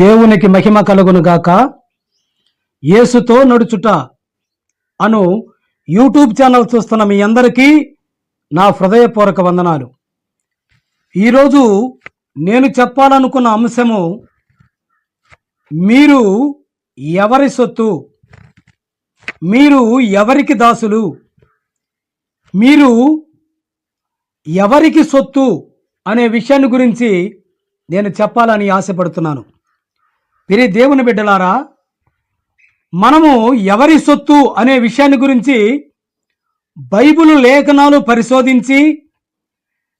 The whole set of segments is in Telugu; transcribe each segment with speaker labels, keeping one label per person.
Speaker 1: దేవునికి మహిమ కలుగునుగాక యేసుతో నడుచుట అను యూట్యూబ్ ఛానల్ చూస్తున్న మీ అందరికీ నా హృదయపూర్వక వందనాలు. ఈరోజు నేను చెప్పాలనుకున్న అంశము మీరు ఎవరి సొత్తు? మీరు ఎవరికి దాసులు? మీరు ఎవరికి సొత్తు? అనే విషయాన్ని గురించి నేను చెప్పాలని ఆశపడుతున్నాను. ప్రియ దేవుని బిడ్డలారా మనము ఎవరి సొత్తు అనే విషయాన్ని గురించి బైబిల్ లేఖనాలు పరిశోధించి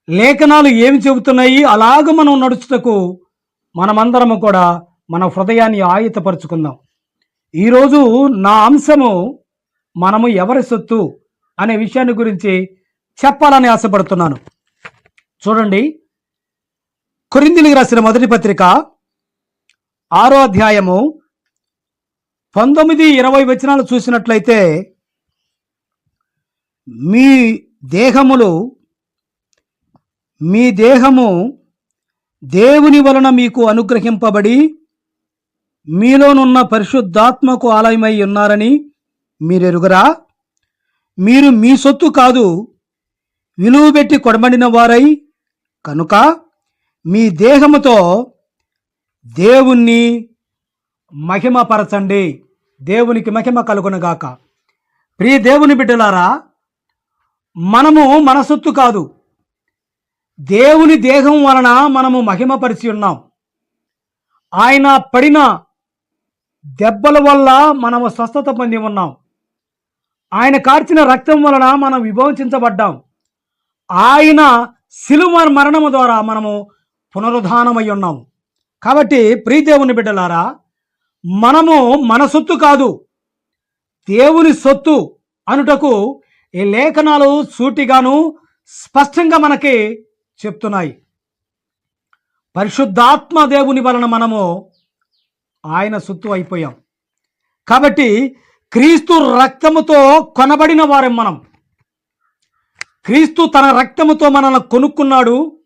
Speaker 1: లేఖనాలు ఏమి చెబుతున్నాయి అలాగ మనం నడుచుటకు మనమందరము కూడా మన హృదయాన్ని ఆయుతపరుచుకుందాం ఈరోజు నా అంశము మనము ఎవరి సొత్తు అనే విషయాన్ని గురించి చెప్పాలని ఆశపడుతున్నాను. చూడండి కొరిందిలికి రాసిన మొదటి పత్రిక ఆరో అధ్యాయము పంతొమ్మిది ఇరవై వచనాలు చూసినట్లయితే మీ దేహములు మీ దేహము దేవుని వలన మీకు అనుగ్రహింపబడి మీలోనున్న పరిశుద్ధాత్మకు ఆలయమై ఉన్నారని మీరెరుగరా? మీరు మీ సొత్తు కాదు విలువబెట్టి కొడబడిన వారై కనుక మీ దేహముతో దేవుణ్ణి మహిమపరచండి. దేవునికి మహిమ కలుగునగాక. ప్రియ దేవుని బిడ్డలారా మనము మన సొత్తు కాదు. దేవుని దేహం వలన మనము మహిమపరిచి ఉన్నాం. ఆయన పడిన దెబ్బల వల్ల మనము స్వస్థత పొంది ఉన్నాం. ఆయన కార్చిన రక్తం వలన మనం విభోచించబడ్డాం. ఆయన సిలువ మరణము ద్వారా మనము పునరుద్ధానమై ఉన్నాము కాబట్టి ప్రియదేవుని బిడ్డలారా మనము మన సొత్తు కాదు దేవుని సొత్తు అనుటకు ఈ లేఖనాలు సూటిగాను స్పష్టంగా మనకి చెప్తున్నాయి. పరిశుద్ధాత్మ దేవుని వలన మనము ఆయన సొత్తు అయిపోయాం. కాబట్టి క్రీస్తు రక్తముతో కొనబడిన వారం మనం. క్రీస్తు తన రక్తముతో మనల్ని కొనుక్కున్నాడు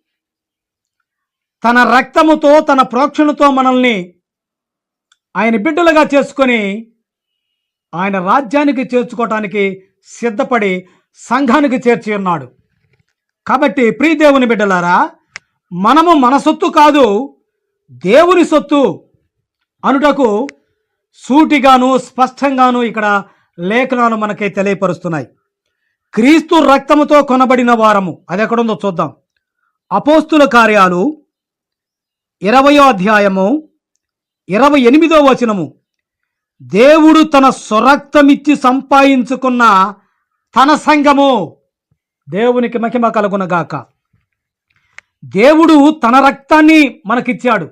Speaker 1: తన రక్తముతో తన ప్రోక్షణతో మనల్ని ఆయన బిడ్డలుగా చేసుకొని ఆయన రాజ్యానికి చేర్చుకోవటానికి సిద్ధపడి సంఘానికి చేర్చి ఉన్నాడు. కాబట్టి ప్రియదేవుని బిడ్డలారా మనము మన సొత్తు కాదు దేవుని సొత్తు అనుటకు సూటిగాను స్పష్టంగాను ఇక్కడ లేఖనాలు మనకి తెలియపరుస్తున్నాయి. క్రీస్తు రక్తముతో కొనబడిన వారము అది ఎక్కడుందో చూద్దాం. అపోస్తుల కార్యాలు ఇరవయో అధ్యాయము ఇరవై ఎనిమిదో వచనము. దేవుడు తన స్వరక్తమిచ్చి సంపాదించుకున్న తన సంఘము దేవునికి మహిమ కలుగునగాక. దేవుడు తన రక్తాన్ని మనకిచ్చాడు.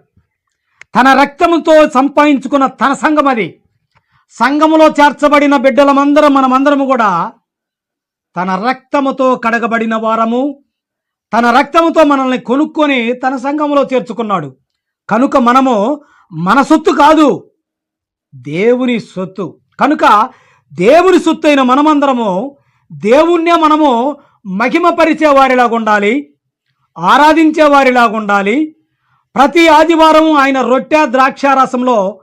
Speaker 1: తన రక్తముతో సంపాదించుకున్న తన సంఘం అది. సంఘములో చేర్చబడిన బిడ్డలమందరం మనమందరము కూడా తన రక్తముతో కడగబడిన వారము. తన రక్తముతో మనల్ని కొనుక్కొని తన సంఘములో చేర్చుకున్నాడు. కనుక మనము మన సొత్తు కాదు దేవుని సొత్తు. కనుక దేవుని సొత్తు అయిన మనమందరము దేవుణ్ణే మనము మహిమపరిచే వారిలాగా ఉండాలి ఆరాధించే వారిలాగా ఉండాలి. ప్రతి ఆదివారం ఆయన రొట్టె ద్రాక్షారసంలో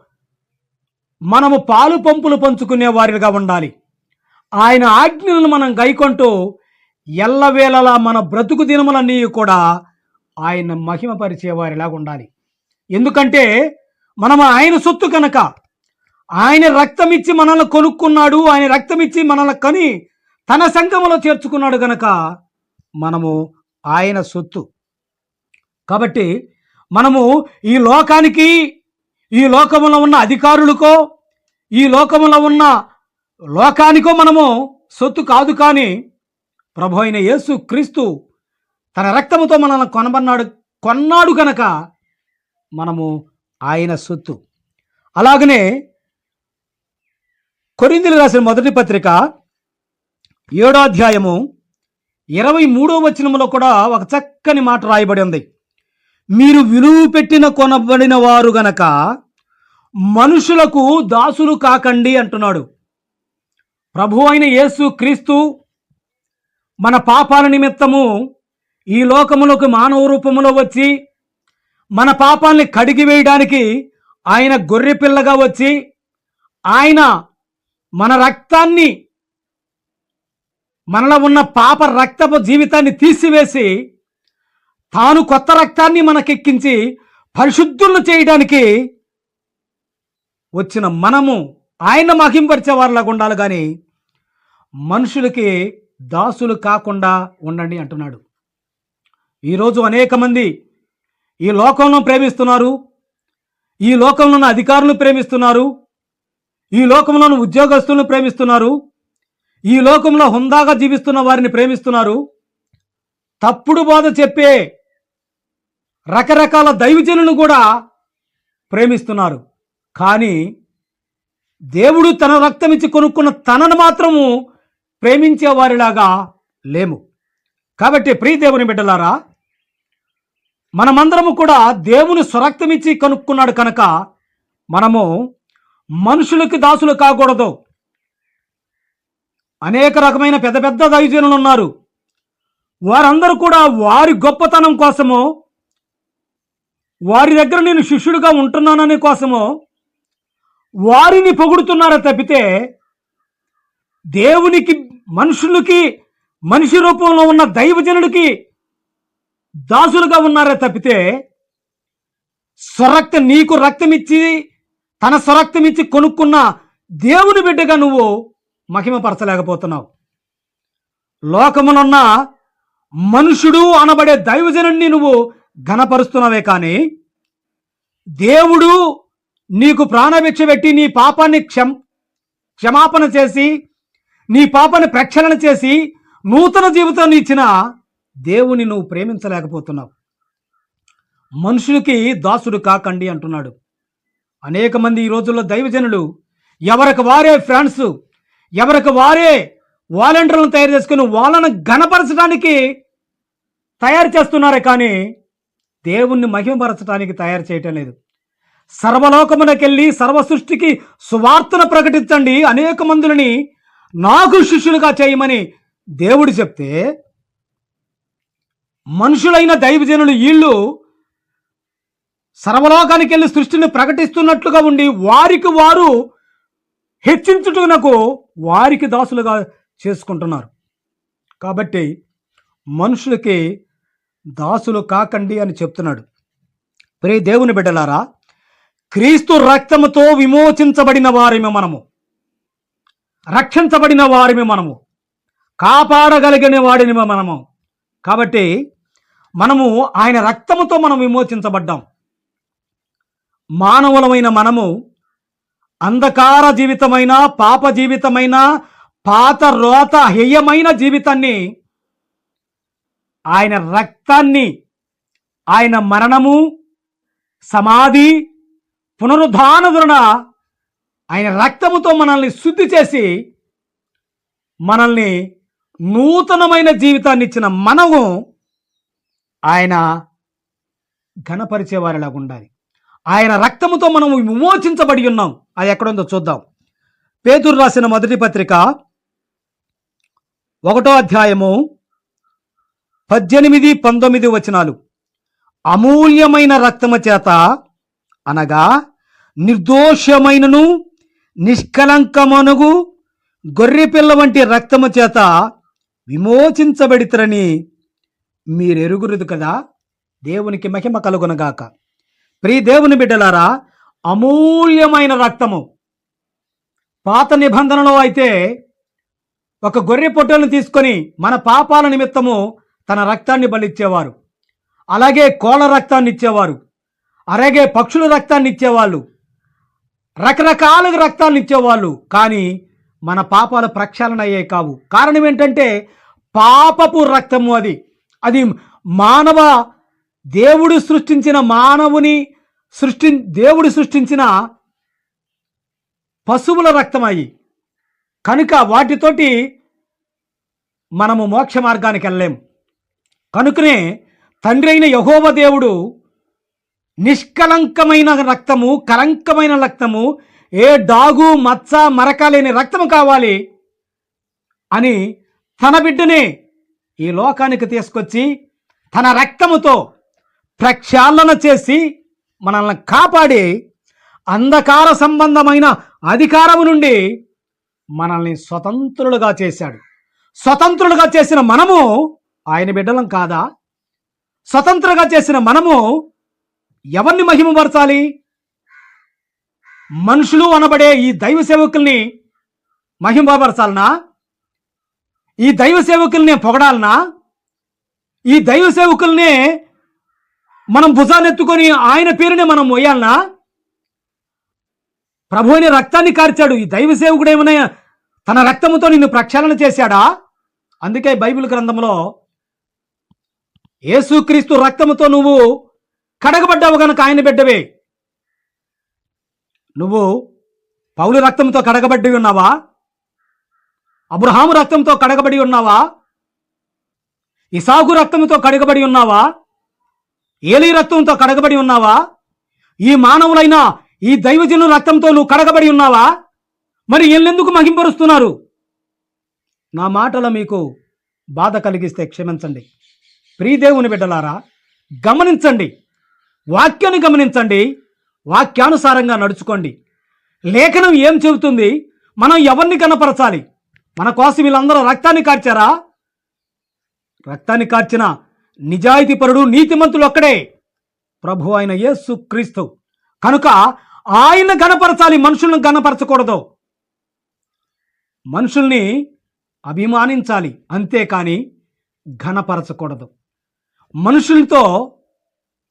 Speaker 1: మనము పాలు పంపులు పంచుకునే వారిగా ఉండాలి. ఆయన ఆజ్ఞలను మనం గైకొంటూ ఎల్లవేళలా మన బ్రతుకు దినములన్నీ కూడా ఆయన మహిమపరిచేవారిలాగా ఉండాలి. ఎందుకంటే మనం ఆయన సొత్తు కనుక ఆయన రక్తం ఇచ్చి మనల్ని కొనుక్కున్నాడు ఆయన రక్తం ఇచ్చి మనల్ని కని తన సంఘములో చేర్చుకున్నాడు కనుక మనము ఆయన సొత్తు. కాబట్టి మనము ఈ లోకానికి ఈ లోకములో ఉన్న అధికారులకో ఈ లోకములో ఉన్న లోకానికో మనము సొత్తు కాదు కానీ ప్రభు అయిన యేసు క్రీస్తు తన రక్తముతో మనల్ని కొనబన్నాడు. కొన్నాడు కనుక మనము ఆయన సొత్తు. అలాగనే కొరిందులు రాసిన మొదటి పత్రిక ఏడో అధ్యాయము ఇరవై మూడో వచనములో కూడా ఒక చక్కని మాట రాయబడి ఉంది. మీరు విలువ పెట్టిన కొనబడిన వారు గనక మనుషులకు దాసులు కాకండి అంటున్నాడు. ప్రభు అయిన యేసు క్రీస్తు మన పాపాల నిమిత్తము ఈ లోకములోకి మానవ రూపములో వచ్చి మన పాపాల్ని కడిగి వేయడానికి ఆయన గొర్రె పిల్లగా వచ్చి ఆయన మన రక్తాన్ని మనలో ఉన్న పాప రక్తపు జీవితాన్ని తీసివేసి తాను కొత్త రక్తాన్ని మనకెక్కించి పరిశుద్ధులను చేయడానికి వచ్చిన మనము ఆయన మహింపరిచే వారిలాగా ఉండాలి. కానీ మనుషులకి దాసులు కాకుండా ఉండండి అంటున్నాడు. ఈరోజు అనేక మంది ఈ లోకంలో ప్రేమిస్తున్నారు ఈ లోకంలో ఉన్న అధికారులను ప్రేమిస్తున్నారు ఈ లోకంలో ఉన్న ఉద్యోగస్తులను ప్రేమిస్తున్నారు ఈ లోకంలో హుందాగా జీవిస్తున్న వారిని ప్రేమిస్తున్నారు. తప్పుడు బోధ చెప్పే రకరకాల దైవజనులను కూడా ప్రేమిస్తున్నారు. కానీ దేవుడు తన రక్తమిచ్చి కొనుక్కున్న తనను మాత్రము ప్రేమించే వారిలాగా లేము. కాబట్టి ప్రియ దేవుని బిడ్డలారా మనమందరము కూడా దేవుని స్వరక్తమిచ్చి కనుక్కున్నాడు కనుక మనము మనుషులకి దాసులు కాకూడదు. అనేక రకమైన పెద్ద పెద్ద దైవజనులు ఉన్నారు. వారందరూ కూడా వారి గొప్పతనం కోసము వారి దగ్గర నేను శిష్యుడిగా ఉంటున్నాననే కోసము వారిని పొగుడుతున్నారా తప్పితే దేవునికి మనుషులకి మనిషి రూపంలో ఉన్న దైవజనుడికి దాసులుగా ఉన్నారే తప్పితే స్వరక్త నీకు రక్తమిచ్చి తన స్వరక్తమిచ్చి కొనుక్కున్న దేవుని బిడ్డగా నువ్వు మహిమపరచలేకపోతున్నావు. లోకమునున్న మనుషుడు అనబడే దైవజనుడిని నువ్వు ఘనపరుస్తున్నావే కానీ దేవుడు నీకు ప్రాణభిక్ష పెట్టి నీ పాపాన్ని క్షమ క్షమాపణ చేసి నీ పాపని ప్రక్షాళన చేసి నూతన జీవితాన్ని ఇచ్చిన దేవుని నువ్వు ప్రేమించలేకపోతున్నావు. మనుషులకి దాసుడు కాకండి అంటున్నాడు. అనేక మంది ఈ రోజుల్లో దైవజనులు ఎవరికి వారే ఫ్రెండ్స్ ఎవరికి వారే వాలంటీర్లను తయారు చేసుకుని వాళ్ళను ఘనపరచడానికి తయారు చేస్తున్నారే కానీ దేవుణ్ణి మహిమపరచడానికి తయారు చేయటం లేదు. సర్వలోకమునకెళ్ళి సర్వ సృష్టికి సువార్తను ప్రకటించండి. అనేక మందులని నాకు శిష్యులుగా చేయమని దేవుడు చెప్తే మనుషులైన దైవజనులు వీళ్ళు సర్వలోకానికి వెళ్ళి సృష్టిని ప్రకటిస్తున్నట్లుగా ఉండి వారికి వారు హెచ్చించుటకు వారికి దాసులుగా చేసుకుంటున్నారు. కాబట్టి మనుషులకి దాసులు కాకండి అని చెప్తున్నాడు. ప్రే దేవుని బిడ్డలారా క్రీస్తు రక్తముతో విమోచించబడిన వారిమే మనము. రక్షించబడిన వారిని మనము. కాపాడగలిగిన వాడిని మనము. కాబట్టి మనము ఆయన రక్తముతో మనం విమోచించబడ్డాం. మానవులమైన మనము అంధకార జీవితమైన పాప జీవితమైన పాత రోత హేయమైన జీవితాన్ని ఆయన రక్తాన్ని ఆయన మరణము సమాధి పునరుద్ధాన ఆయన రక్తముతో మనల్ని శుద్ధి చేసి మనల్ని నూతనమైన జీవితాన్ని ఇచ్చిన మనము ఆయన ఘనపరిచేవారిలాగా ఉండాలి. ఆయన రక్తముతో మనము విమోచించబడి ఉన్నాం. అది ఎక్కడుందో చూద్దాం. పేదూరు రాసిన మొదటి పత్రిక ఒకటో అధ్యాయము పద్దెనిమిది పంతొమ్మిది వచనాలు. అమూల్యమైన రక్తము చేత అనగా నిర్దోషమైనను నిష్కలంకమనుగు గొర్రెపిల్ల వంటి రక్తము చేత విమోచించబడితరని మీరెరుగురుదు కదా? దేవునికి మహిమ కలుగునగాక. ప్రియ దేవుని బిడ్డలారా అమూల్యమైన రక్తము. పాత నిబంధనలో అయితే ఒక గొర్రె పొట్టలను తీసుకొని మన పాపాల నిమిత్తము తన రక్తాన్ని బలిచ్చేవారు. అలాగే కోళ్ళ రక్తాన్ని ఇచ్చేవారు అలాగే పక్షుల రక్తాన్ని ఇచ్చేవాళ్ళు రకరకాలుగా రక్తాలు ఇచ్చేవాళ్ళు. కానీ మన పాపాలు ప్రక్షాళన అయ్యాయి కావు. కారణం ఏంటంటే పాపపు రక్తము అది. అది మానవ దేవుడు సృష్టించిన మానవుని సృష్టి దేవుడు సృష్టించిన పశువుల రక్తం అయ్యి కనుక వాటితోటి మనము మోక్ష మార్గానికి వెళ్ళలేం. కనుకనే తండ్రి అయిన యహోవ దేవుడు నిష్కలంకమైన రక్తము కలంకమైన రక్తము ఏ డాగు మచ్చ మరక లేని రక్తము కావాలి అని తన బిడ్డనే ఈ లోకానికి తీసుకొచ్చి తన రక్తముతో ప్రక్షాళన చేసి మనల్ని కాపాడి అంధకార సంబంధమైన అధికారము నుండి మనల్ని స్వతంత్రులుగా చేశాడు. స్వతంత్రులుగా చేసిన మనము ఆయన బిడ్డలం కాదా? స్వతంత్రంగా చేసిన మనము ఎవరిని మహిమపరచాలి? మనుషులు అనబడే ఈ దైవ సేవకుల్ని మహిమపరచాలనా? ఈ దైవ సేవకుల్ని పొగడాలనా? ఈ దైవ సేవకుల్ని మనం భుజానెత్తుకొని ఆయన పేరునే మనం మోయాలనా? ప్రభు అని రక్తాన్ని కార్చాడు. ఈ దైవ సేవకుడు ఏమైనా తన రక్తముతో నిన్ను ప్రక్షాళన చేశాడా? అందుకే బైబిల్ గ్రంథంలో యేసుక్రీస్తు రక్తముతో నువ్వు కడగబడ్డావు గనక ఆయన బిడ్డవే. నువ్వు పౌలు రక్తంతో కడగబడి ఉన్నావా? అబ్రహాము రక్తంతో కడగబడి ఉన్నావా? ఇసాగు రక్తంతో కడగబడి ఉన్నావా? ఏలి రక్తంతో కడగబడి ఉన్నావా? ఈ మానవులైన ఈ దైవజను రక్తంతో నువ్వు కడగబడి ఉన్నావా? మరి ఎల్లెందుకు మహింపరుస్తున్నారు? నా మాటలు మీకు బాధ కలిగిస్తే క్షమించండి. ప్రీదేవుని బిడ్డలారా గమనించండి. వాక్యాన్ని గమనించండి. వాక్యానుసారంగా నడుచుకోండి. లేఖనం ఏం చెబుతుంది? మనం ఎవరిని కనపరచాలి? మన కోసం వీళ్ళందరూ రక్తాన్ని కార్చారా? రక్తాన్ని కార్చిన నిజాయితీపరుడు నీతిమంతులు ఒక్కడే. ప్రభు అయిన యేసు క్రీస్తు. కనుక ఆయన గణపరచాలి మనుషులను గణపరచకూడదు మనుషుల్ని అభిమానించాలి అంతేకాని ఘనపరచకూడదు. మనుషులతో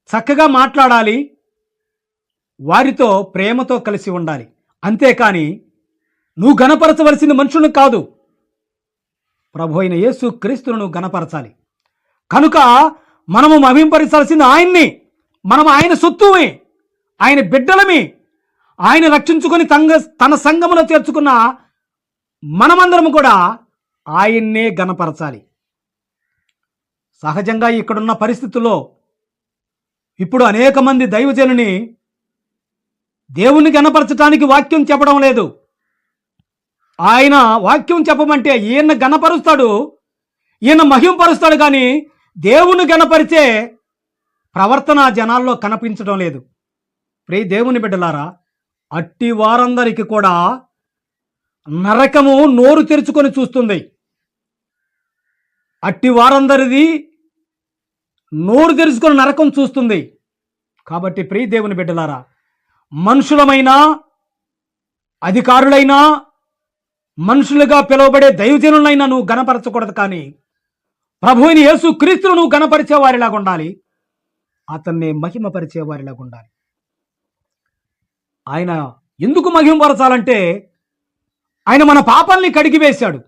Speaker 1: చక్కగా మాట్లాడాలి. వారితో ప్రేమతో కలిసి ఉండాలి. అంతేకాని నువ్వు గనపరచవలసింది మనుషులను కాదు. ప్రభు అయిన యేసు క్రీస్తును నువ్వు గణపరచాలి. కనుక మనము మహింపరచాల్సింది ఆయన్ని. మనం ఆయన సొత్తుమే. ఆయన బిడ్డలమే. ఆయన రక్షించుకొని తంగ తన సంఘములో చేర్చుకున్న మనమందరం కూడా ఆయన్నే గణపరచాలి. సహజంగా ఇక్కడున్న పరిస్థితుల్లో ఇప్పుడు అనేక మంది దైవజనుని దేవుణ్ణి గణపరచటానికి వాక్యం చెప్పడం లేదు. ఆయన వాక్యం చెప్పమంటే ఈయన గణపరుస్తాడు ఈయన మహింపరుస్తాడు కానీ దేవుని గణపరిచే ప్రవర్తన జనాల్లో కనిపించడం లేదు. ప్రే దేవుని బిడ్డలారా అట్టి వారందరికీ కూడా నరకము నోరు తెరుచుకొని చూస్తుంది. అట్టి వారందరిది నోరు తెరుచుకొని నరకం చూస్తుంది. కాబట్టి ప్రియ దేవుని బిడ్డలారా మనుషులమైనా అధికారులైనా మనుషులుగా పిలువబడే దైవజనులైనా నువ్వు గణపరచకూడదు కానీ ప్రభువుని యేసు క్రీస్తును నువ్వు గణపరిచే వారిలాగా ఉండాలి. అతన్ని మహిమపరిచే వారిలాగా ఉండాలి. ఆయన ఎందుకు మహిమపరచాలంటే ఆయన మన పాపాల్ని కడిగివేశాడు.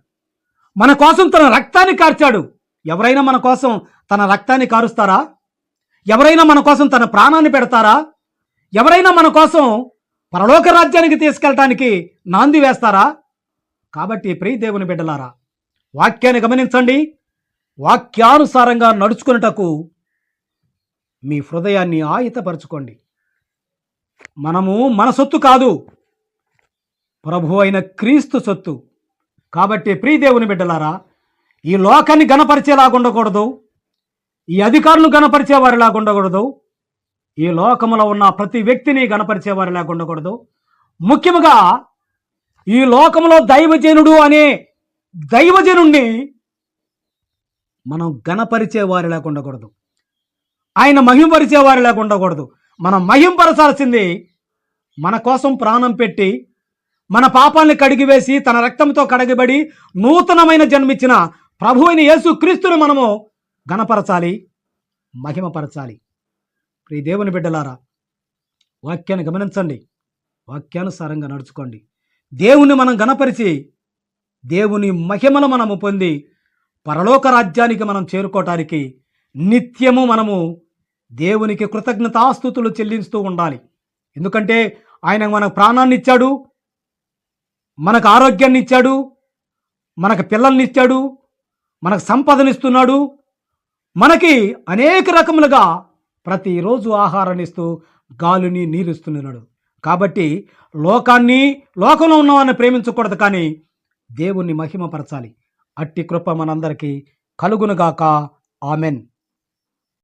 Speaker 1: మన కోసం తన రక్తాన్ని కార్చాడు. ఎవరైనా మన కోసం తన రక్తాన్ని కారుస్తారా? ఎవరైనా మన కోసం తన ప్రాణాన్ని పెడతారా? ఎవరైనా మన కోసం పరలోక రాజ్యానికి తీసుకెళ్ళటానికి నాంది వేస్తారా? కాబట్టి ప్రియ దేవుని బిడ్డలారా వాక్యాన్ని గమనించండి. వాక్యానుసారంగా నడుచుకున్నటకు మీ హృదయాన్ని ఆయుతపరచుకోండి మనము మన సొత్తు కాదు ప్రభు అయిన క్రీస్తు సొత్తు. కాబట్టి ప్రియ దేవుని బిడ్డలారా ఈ లోకాన్ని గణపరిచేలాగా ఉండకూడదు. ఈ అధికారులు గణపరిచే ఉండకూడదు. ఈ లోకములో ఉన్న ప్రతి వ్యక్తిని గణపరిచే వారిలాగా ఉండకూడదు. ముఖ్యముగా ఈ లోకంలో దైవజనుడు అనే దైవజనుణ్ణి మనం గణపరిచే వారిలాగా ఉండకూడదు. ఆయన మహింపరిచే వారిలాగా ఉండకూడదు. మనం మహింపరచాల్సింది మన కోసం ప్రాణం పెట్టి మన పాపాన్ని కడిగివేసి తన రక్తంతో కడగబడి నూతనమైన జన్మించిన ప్రభు అయిన యేసు క్రీస్తుని మనము గణపరచాలి మహిమపరచాలి. ప్రియ దేవుని బిడ్డలారా వాక్యాన్ని గమనించండి. వాక్యానుసారంగా నడుచుకోండి. దేవుని మనం గణపరిచి దేవుని మహిమను మనము పొంది పరలోక రాజ్యానికి మనం చేరుకోవటానికి నిత్యము మనము దేవునికి కృతజ్ఞతాస్థుతులు చెల్లిస్తూ ఉండాలి. ఎందుకంటే ఆయన మనకు ప్రాణాన్ని ఇచ్చాడు మనకు ఆరోగ్యాన్ని ఇచ్చాడు మనకు పిల్లల్ని ఇచ్చాడు మనకు సంపదనిస్తున్నాడు మనకి అనేక రకములుగా ప్రతిరోజు ఆహారాన్ని ఇస్తూ గాలిని నీరుస్తున్నాడు కాబట్టి లోకాన్ని లోకంలో ఉన్నవాన్ని ప్రేమించకూడదు కానీ దేవుణ్ణి మహిమపరచాలి. అట్టి కృప మనందరికీ కలుగునుగాక. ఆమెన్.